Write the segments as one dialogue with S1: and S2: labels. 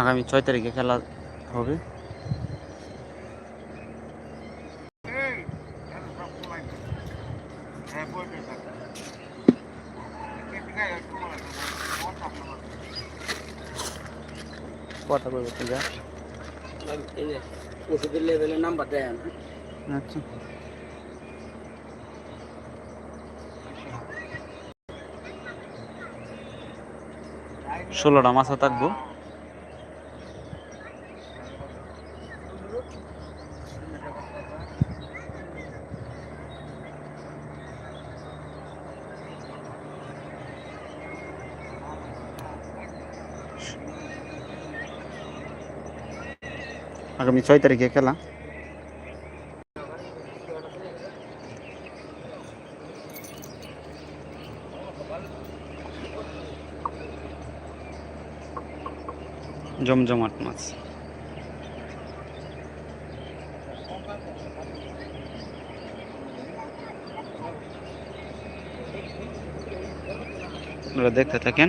S1: আগামী ছয় তারিখে খেলা হবে। কথা বলব তুই যা।
S2: ওষুধের লেভেলের নাম্বার দেন
S1: আচ্ছা। ষোলোটা মাছা থাকব। আগামী ছয় তারিখে খেলা। জমজমাট মাছ। দেখতে থাকেন।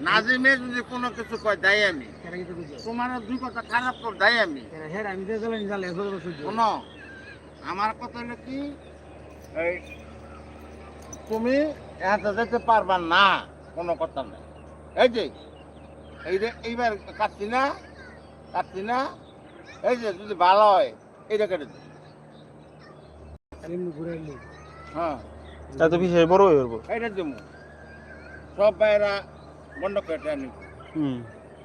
S3: নাজিমে যদি কোনো কিছু কয় দেয় আমি। তোমার দুই কথা খারাপ কর দেয় আমি। শোনো আমার কথা হলো কি এই তুমি এত যেতে পারবা না কোনো কথা নেই। এই যে এই যে এইবার কাটছি না কাটছি না এই যে যদি ভালো হয় এইটা কেটে হ্যাঁ।
S1: তা তো বিশেষ বড় হয়ে
S3: দেবো সব বাইরা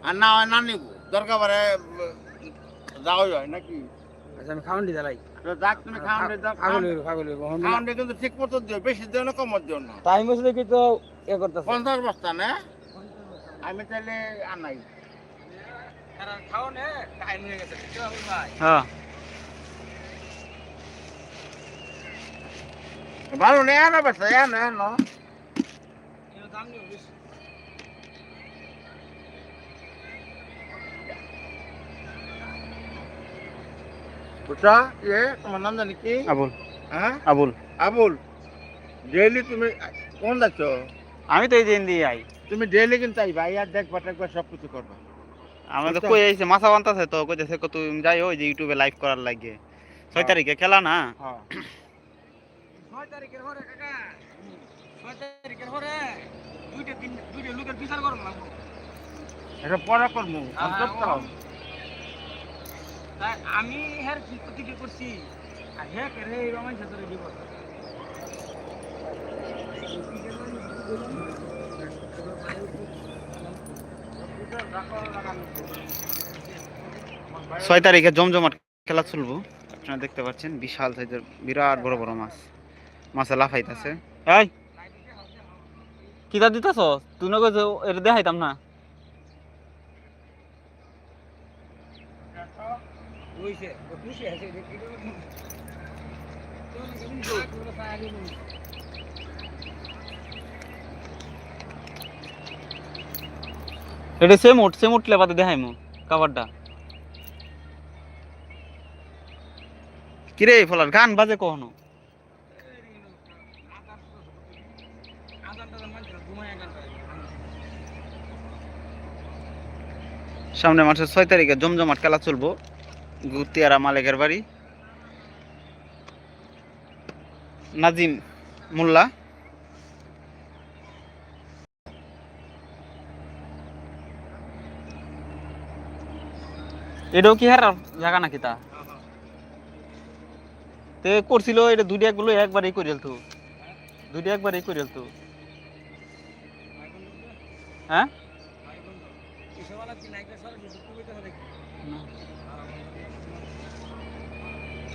S3: আর না হয় না নিব দরকার হয় নাকি?
S2: আচ্ছা আমি খাওয়ান
S3: কিন্তু ঠিক মতো দিও বেশি দিও না কম দিও না।
S2: টাইম হচ্ছে কি তো এ করতেছে।
S3: পঞ্চাশ বস্তা না? আমি তাহলে আনাই।
S2: হয়ে গেছে ভাই?
S1: হ্যাঁ।
S3: ভালো নেই আনা বেসা এনো এনো
S2: নিও
S3: এ তোমার নাম জানি কি?
S1: আবুল।
S3: হ্যাঁ?
S1: আবুল।
S3: আবুল। ডেইলি তুমি কোন যাচ্ছ?
S1: আমি তো এই দিন দিয়ে আই।
S3: তুমি ডেইলি কিন্তু আইবা আর দেখবা দেখবা সব কিছু করবা।
S1: আমরা তো
S3: আচ্ছা।
S1: কই আইছে মাছা বান্তাছে তো কইতেছে কত তুমি যাই ওই যে ইউটিউবে লাইভ করার লাগে। ছয়
S3: হ্যাঁ।
S1: তারিখে খেলা না?
S3: হ্যাঁ।
S2: ছয় তারিখের পরে কাকা। ছয় তারিখের পরে দুইটা তিন দুইটা লোকের বিচার করুন লাগবো
S3: এটা পরে করব
S2: হ্যাঁ, হ্যাঁ, তাই আমি হ্যার কি প্রতিটি করছি? আর হ্যাঁ কে রে এই রমাই সাথে দিব
S1: ছয় তারিখে জমজমাট খেলা চলবো। আপনারা দেখতে পাচ্ছেন বিশাল সাইজের বিরাট বড় বড় মাছ। মাছে লাফাইতেছে। এই কিতা দিতেছ তুই না এটা দেখাইতাম না। এটা সেমুট সেমুট লেবাতে দেখাইমু কাভারটা কিরে ফলার গান বাজে কখনো? সামনে মাসের ছয় তারিখে জমজমাট খেলা চলবো। গুতিয়ারা মালিকের বাড়ি। নাজিম মোল্লা। এটাও কি হার জায়গা নাকি তা? তে করছিল, এটা দুইটা একগুলো একবারই করে তো। দুইটা একবারই করে তো। হ্যাঁ?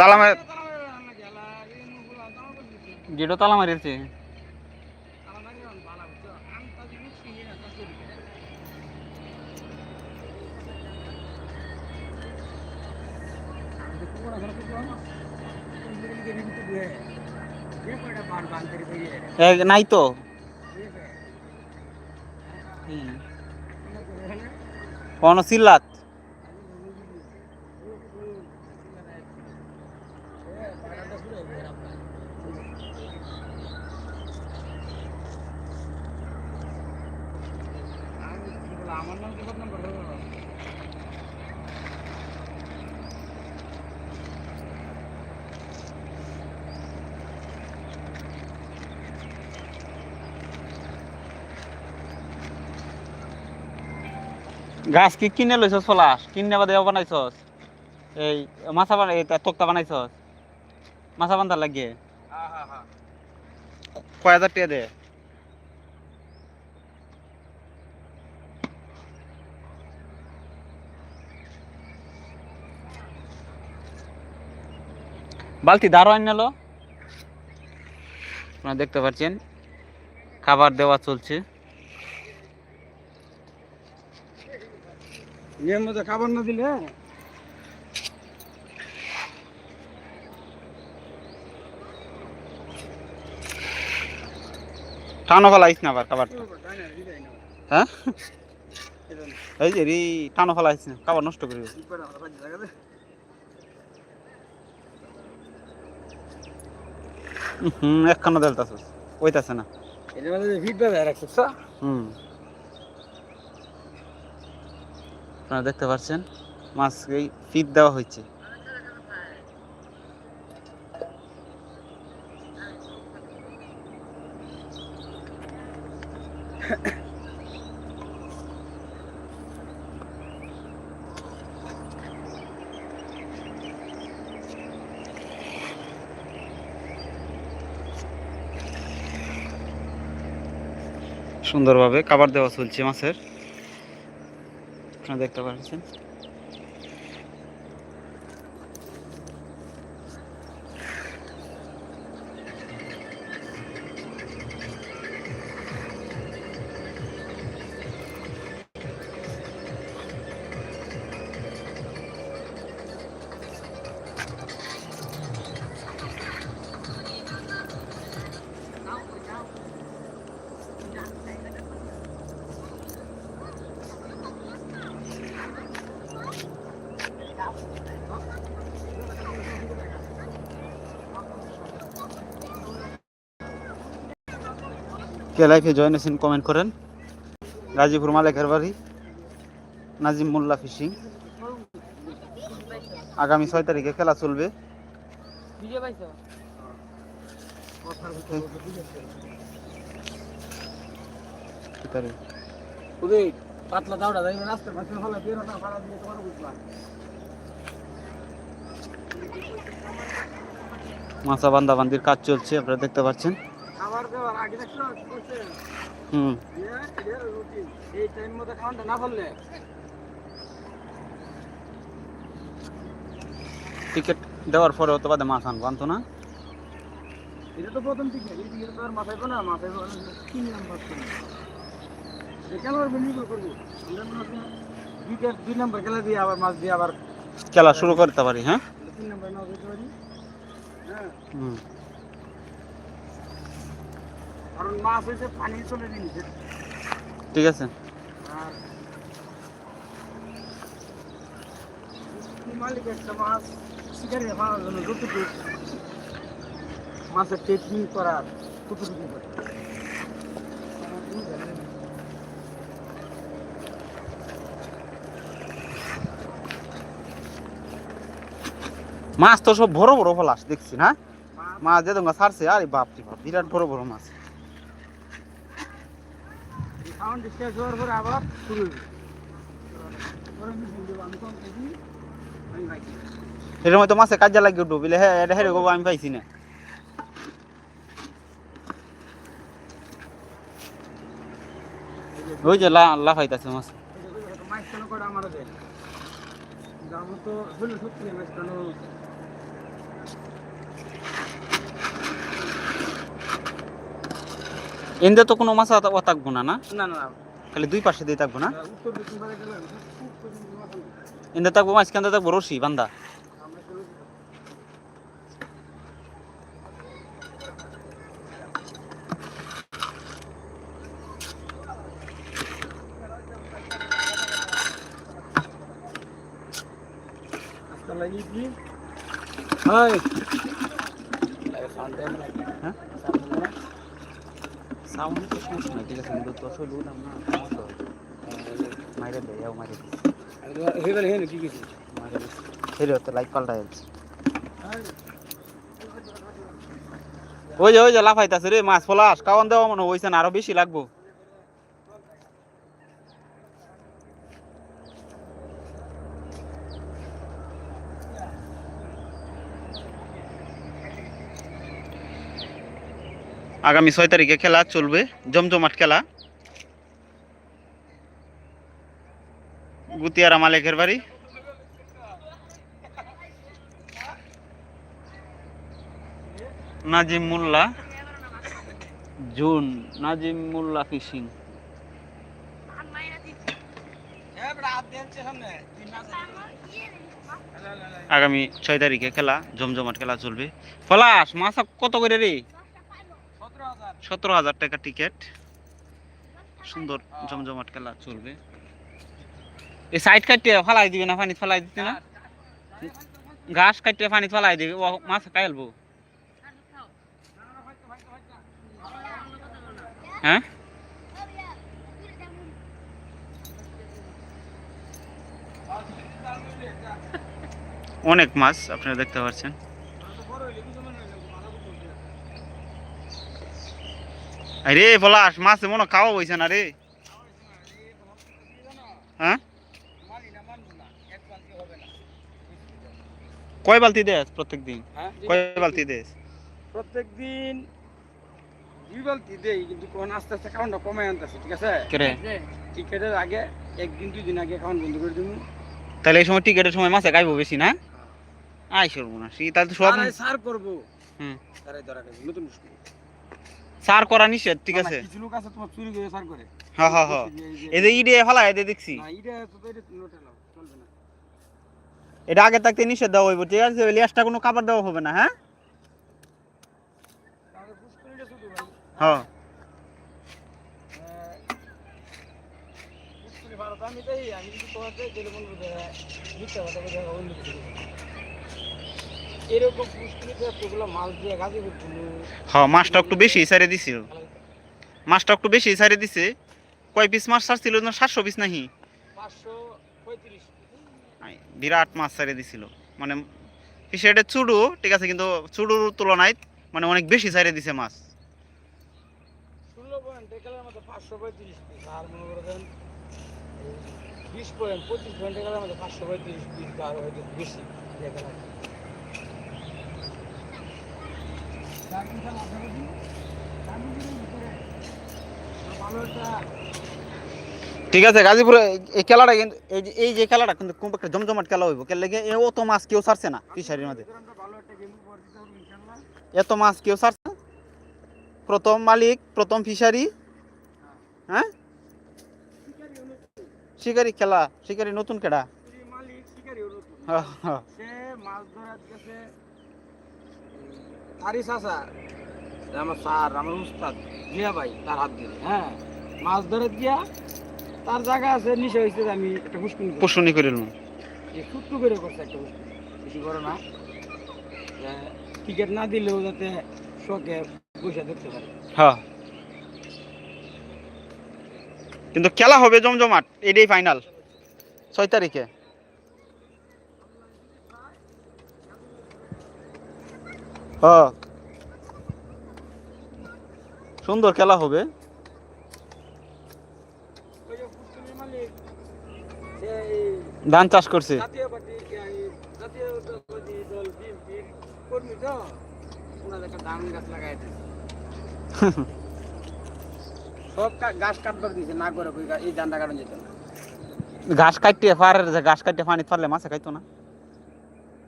S2: তালা মারি
S1: গেটও তালা মারিয়েছে নাই তো? কোন সিল্লাত? গাছ কি কিনে লইছস ফলাস? কিনে বাদে বানাইছস? এই মাছা বানাই তক্তা বানাইছস? মাছা বান্ধার লাগে কয় হাজার টাকা দে। বালতি দাঁড়ো আনলো আপনারা দেখতে পাচ্ছেন খাবার দেওয়া চলছে।
S2: খাবার না দিলে?
S1: টানো ফেলাইস না আবার খাবারটা। হ্যাঁ? এই যে রে, টানো না, খাবার নষ্ট করিব হুম, একখানো ওইতাছে না। আপনারা দেখতে পাচ্ছেন মাছ ফিট দেওয়া হয়েছে সুন্দরভাবে খাবার দেওয়া চলছে মাছের। আপনারা দেখতে পাচ্ছেন। কে লাইফে জয়েন আছেন কমেন্ট করেন। গাজীপুর মালেকের বাড়ি, নাজিম মোল্লা ফিশিং আগামী ছয় তারিখে খেলা চলবে।
S2: পাতলা দাওড়া যাই রাস্তার পাশে হলে বেরোটা ভাড়া দিয়ে তোমার বুঝবা
S1: মাছা কাজ চলছে, আপনারা দেখতে পাচ্ছেন।
S2: খাবার দেওয়ার আগে দেখছ
S1: হুম।
S2: এই টাইম মতো খাওয়াটা না বললে?
S1: টিকিট দেওয়ার পরে তো বাদে মাছ আনব আনতো না?
S2: এটা তো প্রথম থেকে এই দিকে তো আর মাথায় না মাথায় তিন নাম্বার কেন করব? নির্ভর করব দুই নাম্বার খেলা দিয়ে আবার মাছ দিয়ে আবার
S1: খেলা শুরু করতে পারি হ্যাঁ?
S2: তিন নাম্বার দিতে পারি। হ্যাঁ।
S1: হুম।
S2: কারণ মাছ হয়েছে পানি চলে জিনিস
S1: ঠিক আছে।
S2: মালিক একটা মাছ শিকারি পাওয়ার জন্য যতটুকু মাছের ট্রিটমেন্ট করার ততটুকু করে।
S1: মাছ তো সব বড় বড় ফলাস দেখছি না?
S2: মাছ?
S1: যে তোমরা ছাড়ছে আরে বাপ রে বাপ বিরাট বড় বড় মাছ।
S2: সাউন্ড শেষ হওয়ার পরে আবার শুরু
S1: এর মতো মাসে কাজে লাগিয়ে ডুবিলে হ্যাঁ এটা হেরে গো আমি পাইছি না। ওই আল্লাহ পাইতাছে মাছ
S2: মাছ করে আমার দেয়? তো সত্যি মাছ
S1: এনদে তো কোনো মাছ ও থাকব না না?
S2: না না।
S1: খালি দুই পাশে দিয়ে থাকব না। এনদে থাকব মাছ কেন থাকব রশি বান্দা।
S2: আমরা চলে যাব। আজকাল লাগিয়ে কি হাই
S1: হ্যাঁ সাউন্ড তো সমস্যা নাই ঠিক আছে কিন্তু তো আসলে উঠাম না সমস্যা হয় মাইরে দেয় যাও মাইরে দিস
S2: হেবেল হেন কি কিছু
S1: মাইরে দিস হেরে তো পাল্টা যাচ্ছে ওই যে ওই যে লাফাইতাছে রে, মাছ ফলাস, কাওয়ান দেওয়া মনে হইছে না, আরও বেশি লাগবো। আগামী ছয় তারিখে খেলা চলবে, জমজমাট খেলা। গুতিয়ারা মালিকের বাড়ি। নাজিম মোল্লা। June Nazim Molla fishing. আগামী ছয় তারিখে খেলা জমজমাট খেলা চলবে। পলাশ মাছ কত করে রে? সতেরো হাজার টাকা টিকিট। সুন্দর জমজমাট খেলা চলবে। এই সাইড কাটতে ফালাই দিবে না পানি ফালাই দিতে না? ঘাস কাটতে পানি ফালাই দিবে ও মাছ খাইলবো হ্যাঁ? অনেক মাছ আপনারা দেখতে পাচ্ছেন। আরে পলাশ মাছ মনে খাওয়া হয়েছে না রে। হ্যাঁ? কয় বালতি দেস প্রত্যেক দিন কয় বালতি দেস?
S2: প্রত্যেক দিন দুই বালতি দেই কিন্তু কোন আস্তে আস্তে খাওয়ানটা কমে আনতেছে ঠিক আছে? টিকেটের আগে একদিন দুই দিন আগে খাওয়ান বন্ধ করে দিবো
S1: তাহলে এই সময় টিকেটের সময় মাছে খাইবো বেশি না? আই সরবো না সে তাহলে সব
S2: সার করব।
S1: হুম।
S2: তারাই ধরা গেছে নতুন
S1: সার করা নিষেধ ঠিক আছে?
S2: কিছু লোক আছে তোমার চুরি করে সার করে।
S1: হ্যাঁ হ্যাঁ হ্যাঁ
S2: এই
S1: এই যে ইডে ফেলা এদের দেখছি।
S2: না এটা তো তো এটা নোটে নাও চলবে না।
S1: এটা আগে থাকতে নিষেধ দেওয়া হইব ঠিক আছে? লিয়াসটা কোনো খাবার দেওয়া হবে না হ্যাঁ? হ্যাঁ। সারে দিছিল। দিছে। কয় মাছ বিরাট মাছ সারে দিছিল। মানে চুডু, ঠিক আছে, কিন্তু চুডুর তুলনায় মানে অনেক বেশি সারে দিছে মাছ
S2: ষোলো পয়েন্ট একালের মধ্যে পাঁচশো পঁয়ত্রিশ পিস আর মনে করেন বিশ পয়েন্ট পঁচিশ পয়েন্ট একালের মধ্যে পাঁচশো পঁয়ত্রিশ পিস আর হয়তো বেশি
S1: ঠিক আছে গাজীপুরে এই খেলাটা কিন্তু এই যে এই যে খেলাটা কিন্তু খুব একটা জমজমাট খেলা হইব। কেন লেগে এ অত মাছ কেউ ছাড়ছে না ফিশারির মধ্যে। এত মাছ কেউ ছাড়ছে না? প্রথম মালিক প্রথম ফিশারি। হ্যাঁ? শিকারি খেলা শিকারি নতুন
S2: গেছে তারি চাষা আমার স্যার আমার উস্তাদ জিয়া ভাই তার হাত দিয়ে হ্যাঁ মাছ ধরে দিয়া তার জায়গা আছে নিচে হয়েছে আমি একটা করব।
S1: পুষুনি করিল
S2: এই ছোট্ট করে করছে একটা পুষ্কুনি বেশি বড় না টিকিট না দিলেও যাতে শখে বসে দেখতে পারে
S1: হ্যাঁ। কিন্তু খেলা হবে জমজমাট এটাই ফাইনাল ছয় তারিখে। হ্যাঁ। সুন্দর খেলা হবে। ধান চাষ করছে।
S2: ধান গাছ লাগাই দিয়েছে গাছ
S1: ঘাস কাটতে পারের যে ঘাস কাটতে পানি ফারলে মাছে খাইতো না।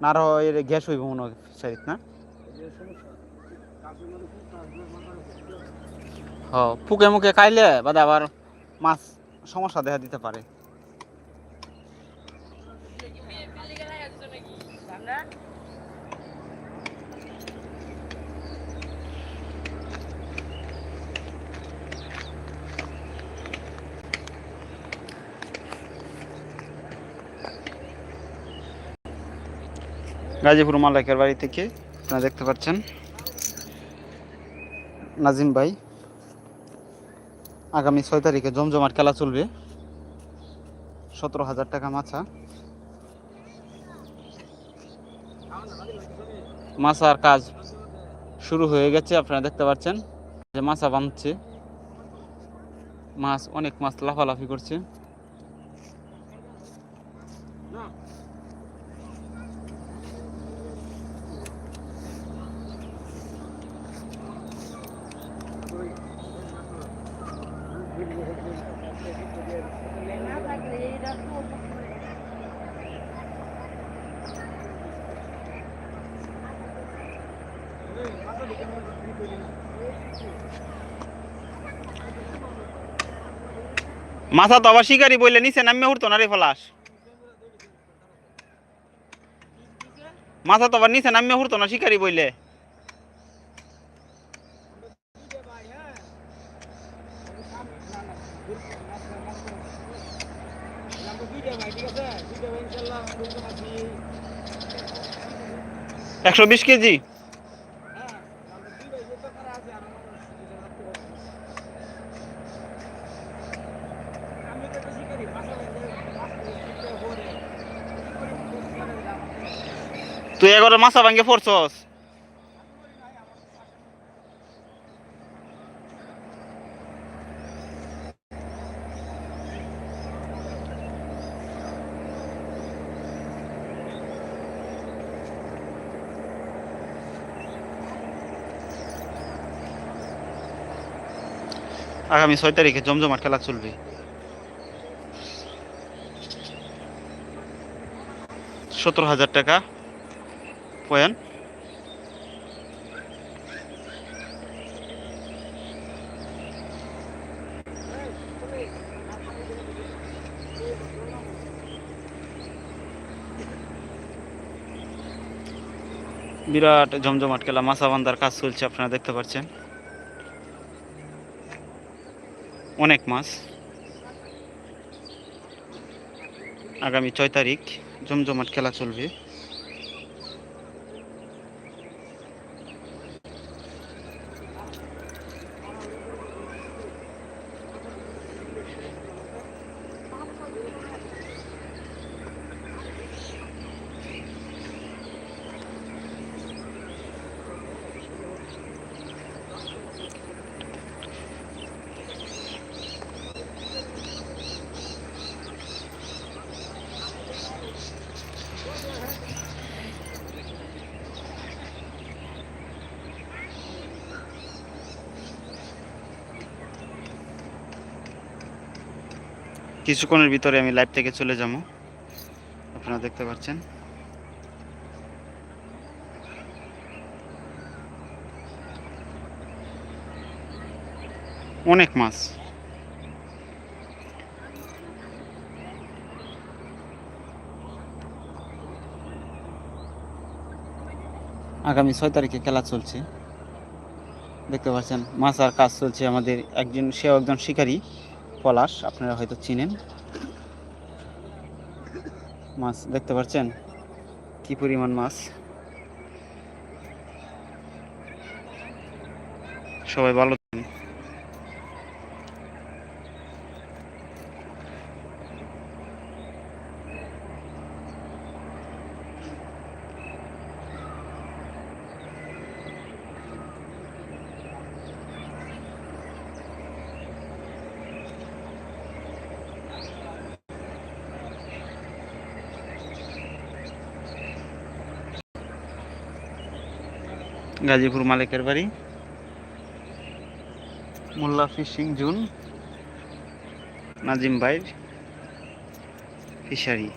S1: না আরও এর গ্যাস হইব মনে হয় না? হ, ফুকে মুখে খাইলে বাদে আবার মাছ সমস্যা দেখা দিতে পারে। গাজীপুর মালাকের বাড়ি থেকে আপনারা দেখতে পাচ্ছেন। নাজিম ভাই, আগামী ছয় তারিখে জমজমাট খেলা চলবে। সতেরো হাজার টাকা মাছা। মাছার কাজ শুরু হয়ে গেছে, আপনারা দেখতে পাচ্ছেন। যে মাছা বাঁধছে। মাছ অনেক মাছ লাফালাফি করছে। মাছা তো আবার শিকারি বললে নিচে নামে উঠতো না রে ফলাস। মাছা তো আবার নিচে নামে উঠতো না শিকারি বললে একশো বিশ কেজি। তুই এগারো মাছা ভাঙ্গে পড়ছস? আগামী ছয় তারিখে জমজমাট খেলা চলবে। সতেরো হাজার টাকা। পয়েন্ট বিরাট জমজমাট খেলা মাছা বান্ধার কাজ চলছে, আপনারা দেখতে পাচ্ছেন। অনেক মাছ। আগামী ছয় তারিখ জমজমাট খেলা চলবে। কিছুক্ষণের ভিতরে আমি লাইভ থেকে চলে যাব। আপনারা দেখতে পাচ্ছেন। অনেক মাছ। আগামী ছয় তারিখে খেলা চলছে। দেখতে পাচ্ছেন, মাছ আর কাজ চলছে আমাদের। একজন, সেও একজন শিকারী। পলাশ আপনারা হয়তো চিনেন। মাছ দেখতে পাচ্ছেন? কি পরিমাণ মাছ? সবাই ভালো থাকেন গাজীপুর মালিকের বাড়ি। মোল্লা ফিশিং জুন। নাজিম ভাইয়ের ফিশারি।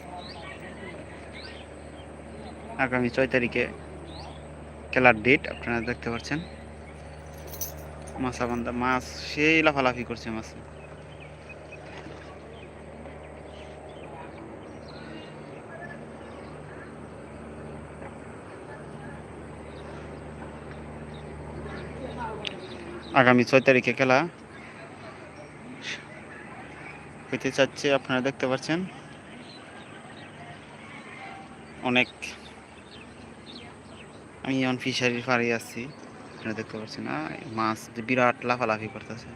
S1: আগামী ছয় তারিখে খেলার ডেট আপনারা দেখতে পাচ্ছেন। মাছ মাছ সেই লাফালাফি করছে মাছ। আগামী ছয় তারিখে খেলা হইতে চাচ্ছে, আপনারা দেখতে পাচ্ছেন। অনেক আমি এখন ফিশারির পাড়ে আসছি আপনারা দেখতে পাচ্ছেন মাছ বিরাট লাফালাফি করতেছে।